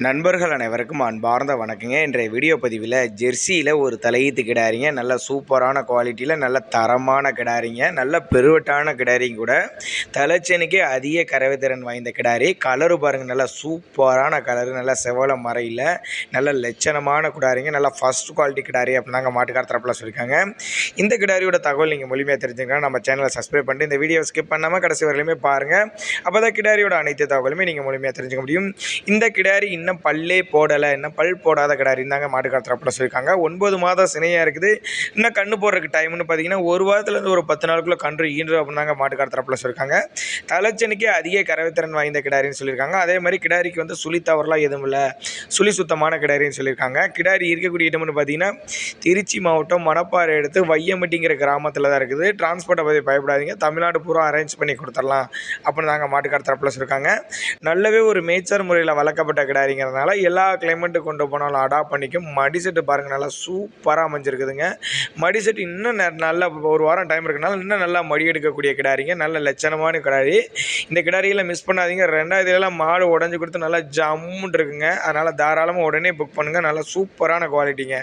நண்பர்கள் அனைவருக்கும் அன்பார்ந்த வணக்கங்க. இன்றைய வீடியோ பதிவில் ஜெர்சியில் ஒரு தலையீத்து கிடாரிங்க. நல்ல சூப்பரான குவாலிட்டியில் நல்ல தரமான கிடாரிங்க. நல்ல பெருவட்டான கிடாரிங்க கூட. தலைச்சனுக்கே அதிக கரவைத்திறன் வாய்ந்த கிடாரி. கலரு பாருங்கள் நல்ல சூப்பரான கலரு நல்ல செவல மறையில் நல்ல லட்சணமான கிடாரிங்க. நல்ல ஃபஸ்ட் குவாலிட்டி கிடாரி அப்படின்னாங்க மாட்டுக்கார தரப்பில் சொல்லியிருக்காங்க இந்த கிடாரியோட தகவல் நீங்கள் முழுமையாக தெரிஞ்சுக்கலாம் நம்ம சேனலை சப்ஸ்கிரைப் பண்ணிட்டு இந்த வீடியோ ஸ்கிப் பண்ணாமல் கடைசி வரையிலுமே பாருங்கள் அப்போ தான் கிடாரியோட அனைத்து தகவலுமே நீங்கள் முழுமையாக தெரிஞ்சுக்க முடியும். இந்த கிடாரி இன்னும் பல்லே போடலை இன்னும் பல் போடாத கிடாரி இருந்தாங்க மாடு காலத்தில் அப்படி சொல்லியிருக்காங்க. ஒன்பது மாதம் சினையாக இருக்குது. இன்னும் கண்ணு போடுறதுக்கு டைம்னு பார்த்தீங்கன்னா ஒரு வாரத்துலேருந்து ஒரு பத்து நாளுக்குள்ளே கன்று ஈன்று அப்படின்னாங்க மாட்டு தரப்பில் சொல்லியிருக்காங்க. தலைச்சனுக்கே அதிக கரவைத்திறன் வாய்ந்த கிடாரின்னு சொல்லியிருக்காங்க. அதே மாதிரி கிடாரிக்கு வந்து சுழி தவறுலாம் எதுவும் இல்லை. சுழி சுத்தமான கிடாரின்னு சொல்லியிருக்காங்க. கிடாரி இருக்கக்கூடிய இடம்னு பார்த்தீங்கன்னா திருச்சி மாவட்டம் மணப்பாறை எடுத்து வையம்பட்டிங்கிற கிராமத்தில் தான் இருக்குது. டிரான்ஸ்போர்ட்டை பற்றி பயப்படாதீங்க. தமிழ்நாடு பூரா அரேஞ்ச் பண்ணி கொடுத்துடலாம் அப்படின்னு தாங்க மாட்டுக்கார தரப்பில் சொல்லியிருக்காங்க. நல்லவே ஒரு மேய்ச்சர் முறையில் வளர்க்கப்பட்ட கிடாரி அப்படிங்கிறதுனால எல்லா கிளைமேட்டுக்கு கொண்டு போனாலும் அடாப்ட் பண்ணிக்கும். மடி செட்டு பாருங்கள் நல்லா சூப்பராக அமைஞ்சிருக்குதுங்க. மடி செட்டு இன்னும் நல்ல ஒரு வாரம் டைம் இருக்கனால இன்னும் நல்லா மடி எடுக்கக்கூடிய கிடாரிங்க. நல்ல லட்சணமான கிடாரி. இந்த கிடாரியெல்லாம் மிஸ் பண்ணாதீங்க. ரெண்டாயிரத்துலாம் மாடு உடஞ்சி கொடுத்து நல்லா ஜம்முன்னு இருக்குங்க. அதனால் தாராளமாக உடனே புக் பண்ணுங்கள் நல்லா சூப்பரான குவாலிட்டிங்க